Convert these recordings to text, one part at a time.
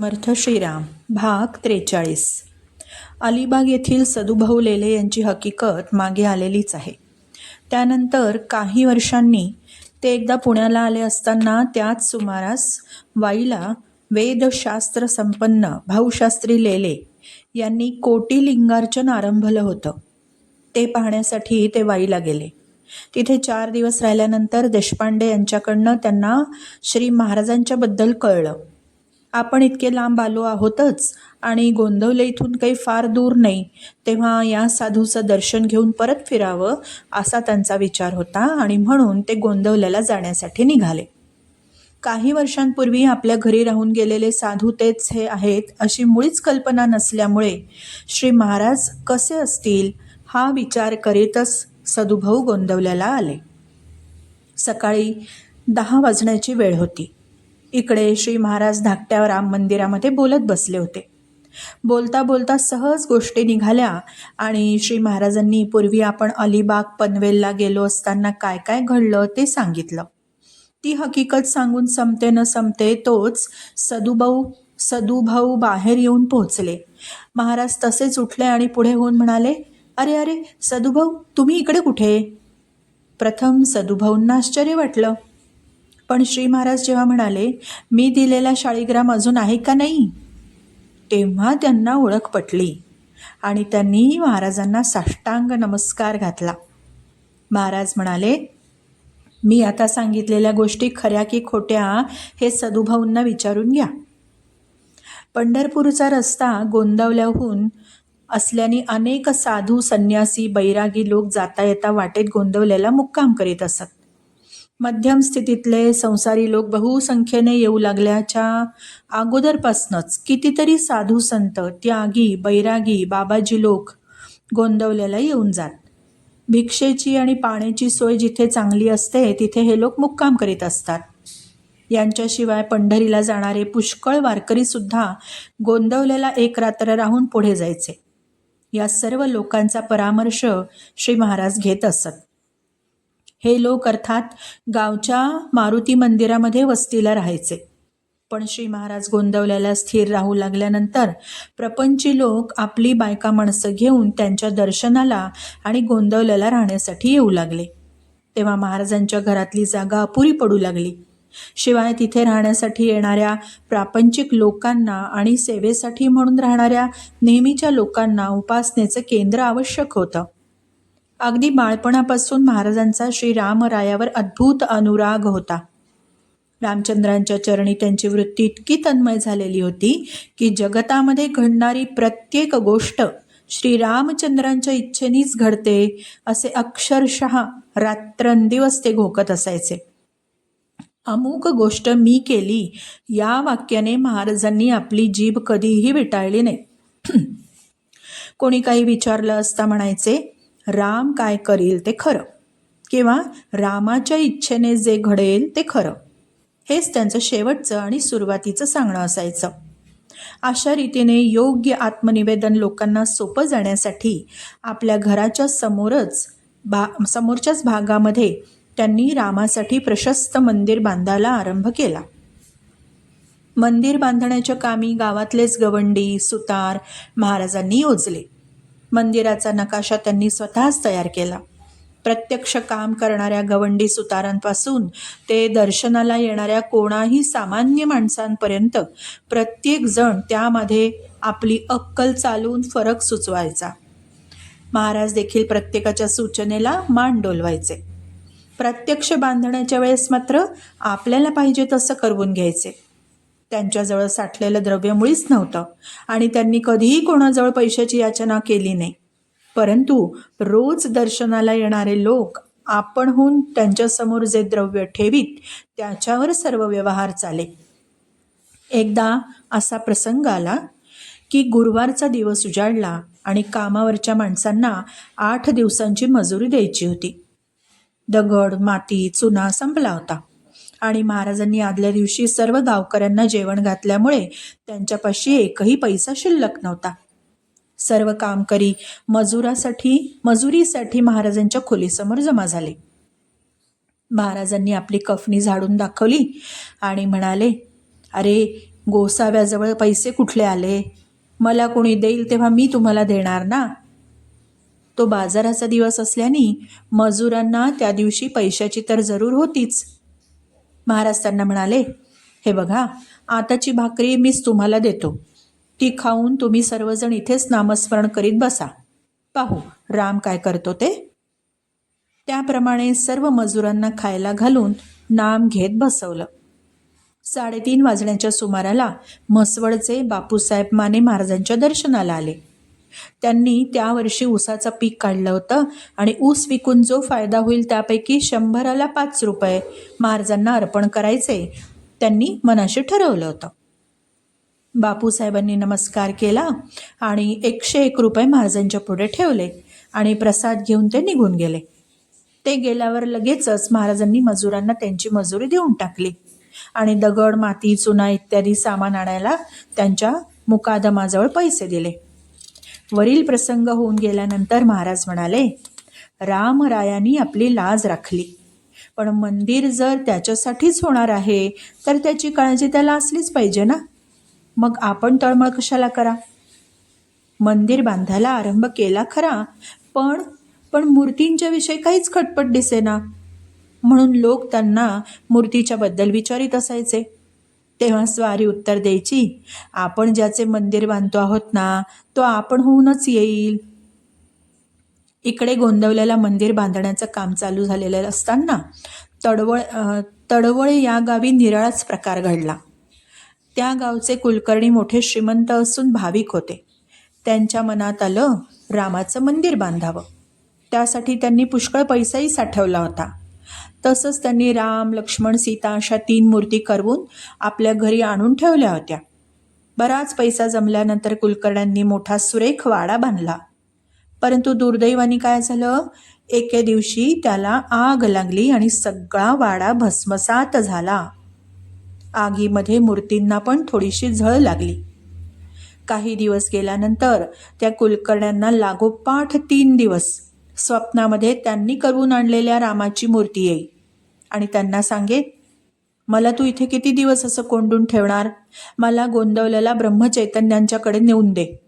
समर्थ श्रीराम भाग त्रेचाळीस. अलिबाग येथील सदुभाऊ लेले यांची हकीकत मागे आलेलीच आहे. त्यानंतर काही वर्षांनी ते एकदा पुण्याला आले असताना त्याच सुमारास वाईला वेदशास्त्र संपन्न भाऊशास्त्री लेले यांनी कोटी लिंगार्चन आरंभलं होतं. ते पाहण्यासाठी ते वाईला गेले. तिथे चार दिवस राहिल्यानंतर देशपांडे यांच्याकडनं त्यांना श्री महाराजांच्याबद्दल कळलं. आपण इतके लांब आलो आहोतच आणि गोंदवले इथून काही फार दूर नाही तेव्हा या साधूचं दर्शन घेऊन परत फिरावं असा त्यांचा विचार होता आणि म्हणून ते गोंदवल्याला जाण्यासाठी निघाले. काही वर्षांपूर्वी आपल्या घरी राहून गेलेले साधू तेच हे आहेत अशी मुळीच कल्पना नसल्यामुळे श्री महाराज कसे असतील हा विचार करीतच सदुभाऊ गोंदवल्याला आले. सकाळी दहा वाजण्याची वेळ होती. इकडे श्री महाराज धाकट्या राम मंदिरामध्ये बोलत बसले होते. बोलता बोलता सहज गोष्टी निघाल्या आणि श्री महाराजांनी पूर्वी आपण अलिबाग पनवेलला गेलो असताना काय काय घडलं ते सांगितलं. ती हकीकत सांगून संपते न संपते तोच सदुभाऊ सदुभाऊ बाहेर येऊन पोहोचले. महाराज तसेच उठले आणि पुढे होऊन म्हणाले अरे अरे सदुभाऊ तुम्ही इकडे कुठे? प्रथम सदुभाऊंना आश्चर्य वाटलं. पण श्री महाराज जेव्हा म्हणाले मी दिलेला शाळीग्राम अजून आहे का नाही? तेव्हा त्यांना ओळख पटली आणि त्यांनी महाराजांना साष्टांग नमस्कार घातला. महाराज म्हणाले मी आता सांगितलेल्या गोष्टी खऱ्या की खोट्या हे सदुभाऊंना विचारून घ्या. पंढरपूरचा रस्ता गोंदवल्याहून असल्याने अनेक साधू संन्यासी बैरागी लोक जाता येता वाटेत गोंदवल्याला मुक्काम करीत असत. मध्यम स्थितीतले संसारी लोक बहुसंख्येने येऊ लागल्याच्या अगोदरपासनंच कितीतरी साधू संत त्यागी बैरागी बाबाजी लोक गोंदवल्याला येऊन जात. भिक्षेची आणि पाण्याची सोय जिथे चांगली असते तिथे हे लोक मुक्काम करीत असतात. यांच्याशिवाय पंढरीला जाणारे पुष्कळ वारकरीसुद्धा गोंदवल्याला एक रात्र राहून पुढे जायचे. या सर्व लोकांचा परामर्श श्री महाराज घेत असत. हे लोक अर्थात गावच्या मारुती मंदिरामध्ये वस्तीला राहायचे. पण श्री महाराज गोंदवल्याला स्थिर राहू लागल्यानंतर प्रपंची लोक आपली बायका माणसं घेऊन त्यांच्या दर्शनाला आणि गोंदवल्याला राहण्यासाठी येऊ लागले. तेव्हा महाराजांच्या घरातली जागा अपुरी पडू लागली. शिवाय तिथे राहण्यासाठी येणाऱ्या प्रापंचिक लोकांना आणि सेवेसाठी म्हणून राहणाऱ्या नेहमीच्या लोकांना उपासनेचं केंद्र आवश्यक होतं. अगदी बाळपणापासून महाराजांचा श्रीरामरायावर अद्भुत अनुराग होता. रामचंद्रांच्या चरणी त्यांची वृत्ती इतकी तन्मय झालेली होती की जगतामध्ये घडणारी प्रत्येक गोष्ट श्रीरामचंद्रांच्या इच्छेनीच घडते असे अक्षरशः रात्रंदिवस ते घोकत असायचे. अमुक गोष्ट मी केली या वाक्याने महाराजांनी आपली जीभ कधीही विटाळली नाही. कोणी काही विचारलं असता म्हणायचे राम काय करील ते खरं. किंवा रामाच्या इच्छेने जे घडेल ते खरं. हेच त्यांचं शेवटचं आणि सुरुवातीचं सांगणं असायचं. अशा रीतीने योग्य आत्मनिवेदन लोकांना सोपं जाण्यासाठी आपल्या घराच्या समोरच भा समोरच्याच भागामध्ये त्यांनी रामासाठी प्रशस्त मंदिर बांधायला आरंभ केला. मंदिर बांधण्याच्या कामी गावातलेच गवंडी सुतार महाराजांनी योजले. मंदिराचा नकाशा त्यांनी स्वतःच तयार केला. प्रत्यक्ष काम करणाऱ्या गवंडी सुतारांपासून ते दर्शनाला येणाऱ्या कोणाही सामान्य माणसांपर्यंत प्रत्येक जण त्यामध्ये आपली अक्कल चालवून फरक सुचवायचा. महाराज देखील प्रत्येकाच्या सूचनेला मान डोलवायचे. प्रत्यक्ष बांधण्याच्या वेळेस मात्र आपल्याला पाहिजे तसं करवून घ्यायचे. त्यांच्याजवळ साठलेलं द्रव्य मुळीच नव्हतं. आणि त्यांनी कधीही कोणाजवळ पैशाची याचना केली नाही. परंतु रोज दर्शनाला येणारे लोक आपणहून त्यांच्यासमोर जे द्रव्य ठेवीत त्याच्यावर सर्व व्यवहार चाले. एकदा असा प्रसंग आला की गुरुवारचा दिवस उजाडला आणि कामावरच्या माणसांना आठ दिवसांची मजुरी द्यायची होती. दगड माती चुना संपला होता. आणि महाराजांनी आदल्या दिवशी सर्व गावकऱ्यांना जेवण घातल्यामुळे त्यांच्यापाशी एकही पैसा शिल्लक नव्हता. सर्व कामकरी मजुरासाठी मजुरीसाठी महाराजांच्या खोलीसमोर जमा झाले. महाराजांनी आपली कफनी झाडून दाखवली आणि म्हणाले अरे गोसाव्याजवळ पैसे कुठले आले? मला कोणी देईल तेव्हा मी तुम्हाला देणार ना? तो बाजाराचा दिवस असल्याने मजुरांना त्या दिवशी पैशाची तर जरूर होतीच. महाराज त्यांना म्हणाले हे बघा आताची भाकरी मीच तुम्हाला देतो. ती खाऊन तुम्ही सर्वजण इथेच नामस्मरण करीत बसा. पाहू राम काय करतो ते? त्याप्रमाणे सर्व मजुरांना खायला घालून नाम घेत बसवलं. साडेतीन वाजण्याच्या सुमाराला म्हसवडचे बापूसाहेब माने महाराजांच्या दर्शनाला आले. त्यांनी त्या वर्षी ऊसाचं पीक काढलं होतं आणि ऊस विकून जो फायदा होईल त्यापैकी शंभराला पाच रुपये महाराजांना अर्पण करायचे त्यांनी मनाशी ठरवलं होतं. बापूसाहेबांनी नमस्कार केला आणि एकशे एक रुपये महाराजांच्या पुढे ठेवले आणि प्रसाद घेऊन ते निघून गेले. ते गेल्यावर लगेचच महाराजांनी मजुरांना त्यांची मजुरी देऊन टाकली आणि दगड माती चुना इत्यादी सामान आणायला त्यांच्या मुकादमाजवळ पैसे दिले. वरील प्रसंग होऊन गेल्यानंतर महाराज म्हणाले रामरायांनी आपली लाज राखली. पण मंदिर जर त्याच्यासाठीच होणार आहे तर त्याची काळजी त्याला असलीच पाहिजे ना? मग आपण तळमळ कशाला करा? मंदिर बांधायला आरंभ केला खरा पण पण मूर्तींच्या विषयी काहीच खटपट दिसेना. म्हणून लोक त्यांना मूर्तीच्याबद्दल विचारित असायचे. तेव्हा स्वारी उत्तर द्यायची आपण ज्याचे मंदिर बांधतो आहोत ना तो आपण होऊनच येईल. इकडे गोंदवल्याला मंदिर बांधण्याचं काम चालू झालेलं असताना तडवळ तडवळे या गावी निराळाच प्रकार घडला. त्या गावचे कुलकर्णी मोठे श्रीमंत असून भाविक होते. त्यांच्या मनात आलं रामाचं मंदिर बांधावं. त्यासाठी त्यांनी पुष्कळ पैसाही साठवला होता. तसंच त्यांनी राम लक्ष्मण सीता अशा तीन मूर्ती करवून आपल्या घरी आणून ठेवल्या होत्या. बराच पैसा जमल्यानंतर कुलकर्ण्यांनी मोठा सुरेख वाडा बांधला. परंतु दुर्दैवाने काय झालं? एके दिवशी त्याला आग लागली आणि सगळा वाडा भस्मसात झाला. आगीमध्ये मूर्तींना पण थोडीशी झळ लागली. काही दिवस गेल्यानंतर त्या कुलकर्ण्यांना लागोपाठ तीन दिवस स्वप्नामध्ये त्यांनी करून आणलेल्या रामाची मूर्ती येई. आणि त्यांना सांगेन मला तू इथे किती दिवस असं कोंडून ठेवणार? मला गोंदवलेला ब्रह्मचैतन्यांच्याकडे नेऊन दे.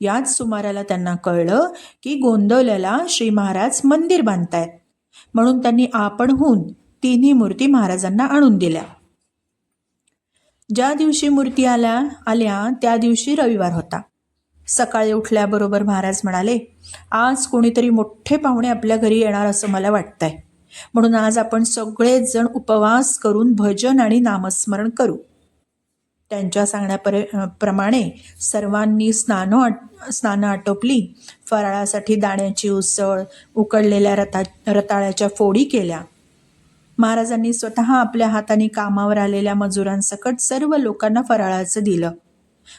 याच सुमाराला त्यांना कळलं की गोंदवल्याला श्री महाराज मंदिर बांधतायत. म्हणून त्यांनी आपणहून तिन्ही मूर्ती महाराजांना आणून दिल्या. ज्या दिवशी मूर्ती आल्या आल्या त्या दिवशी रविवार होता. सकाळी उठल्याबरोबर महाराज म्हणाले आज कोणीतरी मोठे पाहुणे आपल्या घरी येणार असं मला वाटतंय. म्हणून आज आपण सगळेच जण उपवास करून भजन आणि नामस्मरण करू. त्यांच्या सांगण्यापर प्रमाणे सर्वांनी स्नानं आट स्नानं आटोपली. फराळासाठी दाण्याची उसळ उकडलेल्या रता रताळ्याच्या फोडी केल्या. महाराजांनी स्वतः आपल्या हाताने कामावर आलेल्या मजुरांसकट सर्व लोकांना फराळाचं दिलं.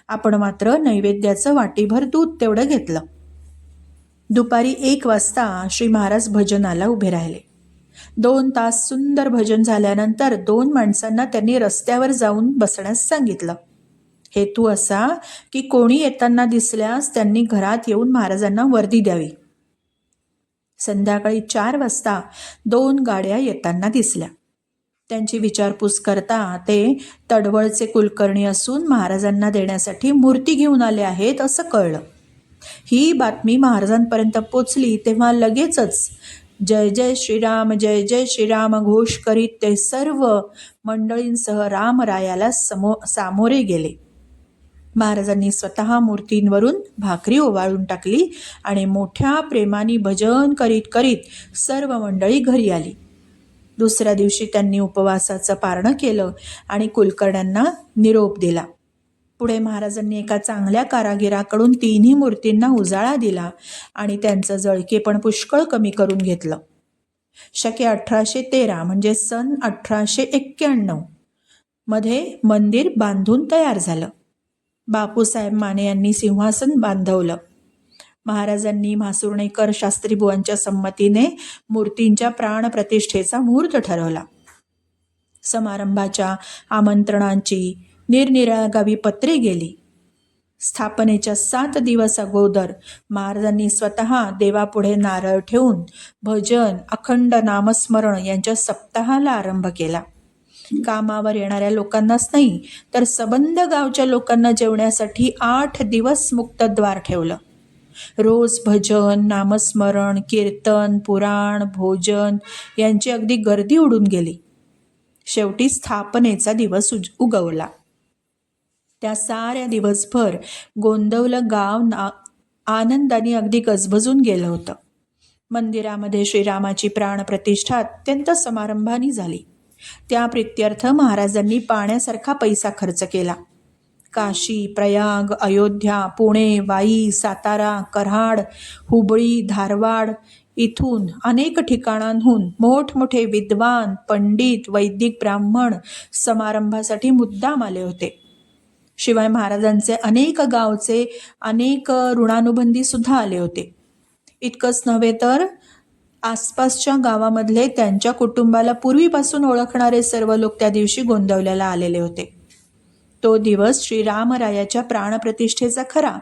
आपण मात्र नैवेद्याचं वाटीभर दूध तेवढं घेतलं. दुपारी एक वाजता श्री महाराज भजनाला उभे राहिले. दोन तास सुंदर भजन झाल्यानंतर दोन माणसांना त्यांनी रस्त्यावर जाऊन बसण्यास सांगितलं. हेतू असा की कोणी येताना दिसल्यास त्यांनी घरात येऊन महाराजांना वर्दी द्यावी. संध्याकाळी चार वाजता दोन गाड्या येताना दिसल्या. त्यांची विचारपूस करता ते तडवळचे कुलकर्णी असून महाराजांना देण्यासाठी मूर्ती घेऊन आले आहेत असं कळलं. ही बातमी महाराजांपर्यंत पोचली तेव्हा लगेचच जय जय श्रीराम जय जय श्रीराम घोष करीत ते सर्व मंडळींसह रामरायाला समो सामोरे गेले. महाराजांनी स्वतः मूर्तींवरून भाकरी ओवाळून टाकली आणि मोठ्या प्रेमाने भजन करीत करीत सर्व मंडळी घरी आली. दुसऱ्या दिवशी त्यांनी उपवासाचं पारणं केलं आणि कुलकर्ण्यांना निरोप दिला. पुढे महाराजांनी एका चांगल्या कारागिराकडून तिन्ही मूर्तींना उजाळा दिला आणि त्यांचं जळके पण पुष्कळ कमी करून घेतलं. शके अठराशे तेरा म्हणजे सन अठराशे एक्क्याण्णवमध्ये मंदिर बांधून तयार झालं. बापूसाहेब माने यांनी सिंहासन बांधवलं. महाराजांनी म्हासुर्णेकर शास्त्रीबुवांच्या संमतीने मूर्तींच्या प्राणप्रतिष्ठेचा मुहूर्त ठरवला. समारंभाच्या आमंत्रणांची निरनिराळ्या गावी पत्रे गेली. स्थापनेच्या सात दिवस अगोदर महाराजांनी स्वतः देवापुढे नारळ ठेवून भजन अखंड नामस्मरण यांच्या सप्ताहाला आरंभ केला. कामावर येणाऱ्या लोकांनाच नाही तर सबंध गावच्या लोकांना जेवण्यासाठी आठ दिवस मुक्तद्वार ठेवलं. रोज भजन नामस्मरण कीर्तन पुराण भोजन यांची अगदी गर्दी उडून गेली. शेवटी स्थापनेचा दिवस उज उगवला. त्या साऱ्या दिवसभर गोंदवलं गाव ना आनंदाने अगदी गजबजून गेलं होतं. मंदिरामध्ये श्रीरामाची प्राणप्रतिष्ठा अत्यंत समारंभाने झाली. त्या प्रित्यर्थ महाराजांनी पाण्यासारखा पैसा खर्च केला. काशी प्रयाग अयोध्या पुणे वाई सातारा कराड हुबळी धारवाड इथून अनेक ठिकाणांहून मोठमोठे विद्वान पंडित वैदिक ब्राह्मण समारंभासाठी मुद्दाम आले होते. शिवाय महाराजांचे अनेक गावचे अनेक ऋणानुबंधी सुद्धा आले होते. इतकंच नव्हे तर आसपासच्या गावामधले त्यांच्या कुटुंबाला पूर्वीपासून ओळखणारे सर्व लोक त्या दिवशी गोंदवल्याला आलेले होते. तो दिवस श्रीरामरायाच्या प्राणप्रतिष्ठेचा खरा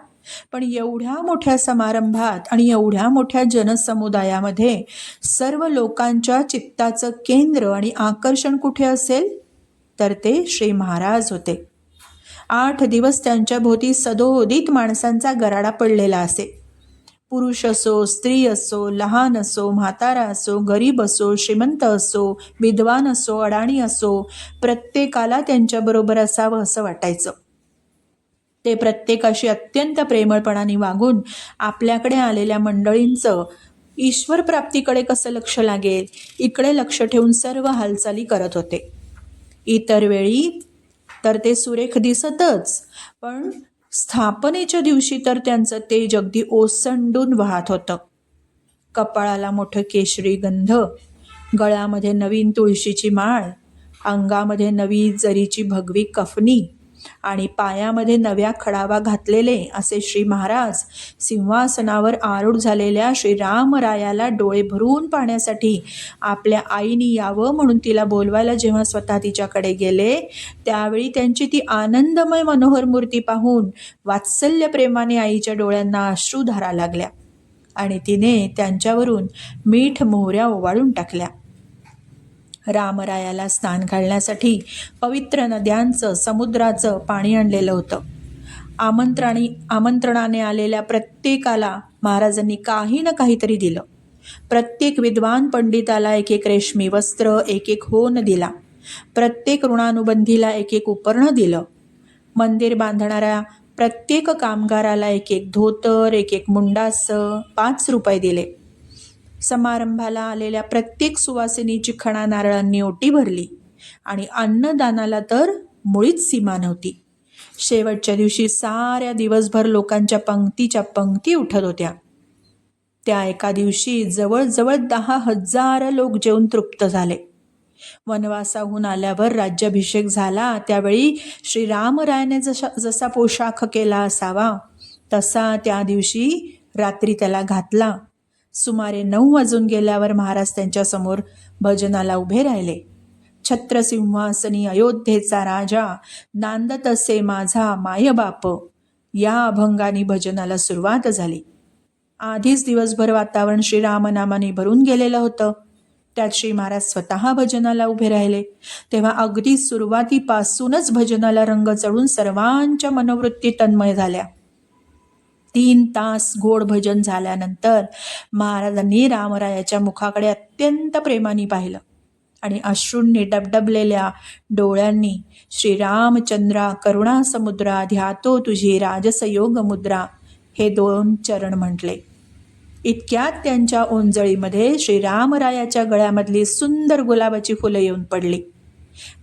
पण एवढ्या मोठ्या समारंभात आणि एवढ्या मोठ्या जनसमुदायामध्ये सर्व लोकांच्या चित्ताचं केंद्र आणि आकर्षण कुठे असेल? तर ते श्री महाराज होते. आठ दिवस त्यांच्या भोवती सदोदित माणसांचा गराडा पडलेला असे. पुरुष असो स्त्री असो लहान असो म्हातारा असो गरीब असो श्रीमंत असो विद्वान असो अडाणी असो प्रत्येकाला त्यांच्याबरोबर असावं असं वाटायचं. ते प्रत्येकाशी अत्यंत प्रेमळपणाने वागून आपल्याकडे आलेल्या मंडळींचं ईश्वर प्राप्तीकडे कसं लक्ष लागेल इकडे लक्ष ठेवून सर्व हालचाली करत होते. इतर वेळी तर ते सुरेख दिसतच. पण स्थापनेच्या दिवशी तर त्यांचं तेज अगदी ओसंडून वाहत होतं. कपाळाला मोठं केशरी गंध गळ्यामध्ये नवीन तुळशीची माळ अंगामध्ये नवी जरीची भगवी कफनी आणि पायामध्ये नव्या खडावा घातलेले असे श्री महाराज सिंहासनावर आरूढ झालेल्या श्रीरामरायाला डोळे भरून पाहण्यासाठी आपल्या आईने यावं म्हणून तिला बोलवायला जेव्हा स्वतः तिच्याकडे गेले त्यावेळी त्यांची ती आनंदमय मनोहर मूर्ती पाहून वात्सल्य प्रेमाने आईच्या डोळ्यांना अश्रूधारा लागल्या आणि तिने त्यांच्यावरून मीठ मोहऱ्या ओवाळून टाकल्या. रामरायाला स्नान घालण्यासाठी पवित्र नद्यांचं समुद्राचं पाणी आणलेलं होतं. आमंत्रणी आमंत्रणाने आलेल्या प्रत्येकाला महाराजांनी काही ना काहीतरी दिलं. प्रत्येक विद्वान पंडिताला एक एक रेशमी वस्त्र एक एक होन दिला. प्रत्येक ऋणानुबंधीला एक एक उपर्ण दिलं. मंदिर बांधणाऱ्या प्रत्येक कामगाराला एक एक धोतर एक एक मुंडास पाच रुपये दिले. समारंभाला आलेल्या प्रत्येक सुवासिनीची खणा नारळांनी ओटी भरली. आणि अन्नदानाला तर मुळीच सीमा नव्हती. शेवटच्या दिवशी साऱ्या दिवसभर लोकांच्या पंक्तीच्या पंक्ती उठत होत्या. त्या एका दिवशी जवळजवळ दहा हजार लोक जेवून तृप्त झाले. वनवासाहून आल्यावर राज्याभिषेक झाला त्यावेळी श्रीरामरायाने जसा जसा पोशाख केला असावा तसा त्या दिवशी रात्री त्याला घातला. सुमारे नऊ वाजून गेल्यावर महाराज त्यांच्यासमोर भजनाला उभे राहिले. छत्रसिंहासनी अयोध्येचा राजा नांदत असे माझा मायबाप या अभंगाने भजनाला सुरुवात झाली. आधीच दिवसभर वातावरण श्रीरामनामाने भरून गेलेलं होतं. त्यात श्री महाराज स्वतः भजनाला उभे राहिले. तेव्हा अगदी सुरुवातीपासूनच भजनाला रंग चढून सर्वांच्या मनोवृत्ती तन्मय झाल्या. तीन तास गोड भजन झाल्यानंतर महाराजांनी रामरायाच्या मुखाकडे अत्यंत प्रेमाने पाहिलं. आणि अश्रूंनी डबडबलेल्या डोळ्यांनी श्रीरामचंद्रा करुणा समुद्रा ध्यातो तुझी राजसयोग मुद्रा हे दोन चरण म्हटले. इतक्यात त्यांच्या ओंजळीमध्ये श्रीरामरायाच्या गळ्यामधली सुंदर गुलाबाची फुलं येऊन पडली.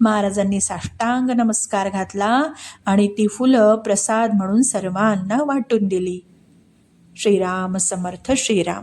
महाराजांनी साष्टांग नमस्कार घातला आणि ती फुलं प्रसाद म्हणून सर्वांना वाटून दिली. श्रीराम समर्थ श्रीराम.